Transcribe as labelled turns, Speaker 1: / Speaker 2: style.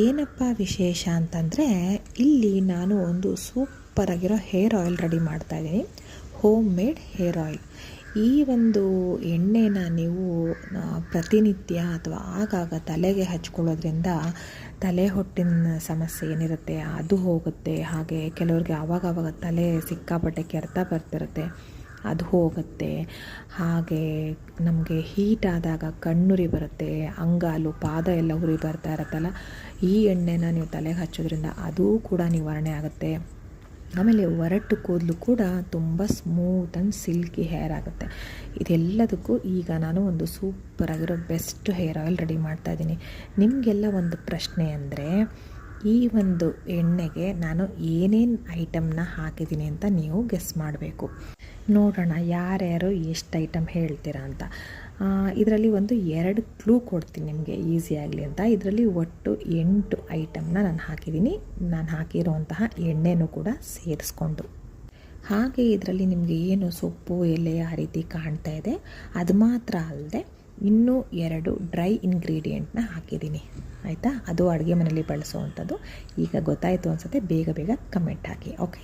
Speaker 1: ಏನಪ್ಪ ವಿಶೇಷ ಅಂತಂದರೆ, ಇಲ್ಲಿ ನಾನು ಒಂದು ಸೂಪರಾಗಿರೋ ಹೇರ್ ಆಯಿಲ್ ರೆಡಿ ಮಾಡ್ತಾ ಇದ್ದೀನಿ. ಹೋಮ್ ಮೇಡ್ ಹೇರ್ ಆಯಿಲ್ ಈ ಒಂದು ಎಣ್ಣೆನ ನೀವು ಪ್ರತಿನಿತ್ಯ ಅಥವಾ ಆಗಾಗ ತಲೆಗೆ ಹಚ್ಕೊಳ್ಳೋದ್ರಿಂದ ತಲೆ ಹೊಟ್ಟಿನ ಸಮಸ್ಯೆ ಏನಿರುತ್ತೆ, ಅದು ಹೋಗುತ್ತೆ. ಹಾಗೆ ಕೆಲವ್ರಿಗೆ ಆವಾಗ ಆವಾಗ ತಲೆ ಸಿಕ್ಕಾಪಟ್ಟೆ ಕೆರೆತ ಬರ್ತಿರುತ್ತೆ. ಅದು ಹೋಗುತ್ತೆ. ಹಾಗೆ ನಮಗೆ ಹೀಟ್ ಆದಾಗ ಕಣ್ಣುರಿ ಬರುತ್ತೆ, ಅಂಗಾಲು, ಪಾದ ಎಲ್ಲ ಉರಿ ಬರ್ತಾ ಇರುತ್ತಲ್ಲ, ಈ ಎಣ್ಣೆನ ನೀವು ತಲೆಗೆ ಹಚ್ಚೋದ್ರಿಂದ ಅದೂ ಕೂಡ ನಿವಾರಣೆ ಆಗುತ್ತೆ. ಆಮೇಲೆ ಒರಟು ಕೂದಲು ಕೂಡ ತುಂಬ ಸ್ಮೂತ್ ಆ್ಯಂಡ್ ಸಿಲ್ಕಿ ಹೇರ್ ಆಗುತ್ತೆ. ಇದೆಲ್ಲದಕ್ಕೂ ಈಗ ನಾನು ಒಂದು ಸೂಪರಾಗಿರೋ ಬೆಸ್ಟ್ ಹೇರ್ ಆಯಿಲ್ ರೆಡಿ ಮಾಡ್ತಾ ಇದ್ದೀನಿ. ನಿಮಗೆಲ್ಲ ಒಂದು ಪ್ರಶ್ನೆ ಅಂದರೆ, ಈ ಒಂದು ಎಣ್ಣೆಗೆ ನಾನು ಏನೇನು ಐಟಮ್ನ ಹಾಕಿದ್ದೀನಿ ಅಂತ ನೀವು ಗೆಸ್ ಮಾಡಬೇಕು. ನೋಡೋಣ ಯಾರ್ಯಾರು ಎಷ್ಟು ಐಟಮ್ ಹೇಳ್ತೀರಾ ಅಂತ. ಇದರಲ್ಲಿ ಒಂದು ಎರಡು ಕ್ಲೂ ಕೊಡ್ತೀನಿ ನಿಮಗೆ ಈಸಿ ಆಗಲಿ ಅಂತ. ಇದರಲ್ಲಿ ಒಟ್ಟು ಎಂಟು ಐಟಮ್ನ ನಾನು ಹಾಕಿದ್ದೀನಿ. ನಾನು ಹಾಕಿರೋಂತಹ ಎಣ್ಣೆನೂ ಕೂಡ ಸೇರಿಸ್ಕೊಂಡು. ಹಾಗೆ ಇದರಲ್ಲಿ ನಿಮಗೆ ಏನು ಸೊಪ್ಪು, ಎಲೆ ಆ ರೀತಿ ಕಾಣ್ತಾ ಇದೆ. ಅದು ಮಾತ್ರ ಅಲ್ಲದೆ ಇನ್ನೂ ಎರಡು ಡ್ರೈ ಇಂಗ್ರೀಡಿಯೆಂಟ್ನ ಹಾಕಿದ್ದೀನಿ. ಆಯಿತಾ? ಅದು ಅಡುಗೆ ಮನೆಯಲ್ಲಿ ಬಳಸುವಂಥದ್ದು ಈಗ ಗೊತ್ತಾಯಿತು ಅನ್ಸುತ್ತೆ. ಬೇಗ ಬೇಗ ಕಮೆಂಟ್ ಹಾಕಿ ಓಕೆ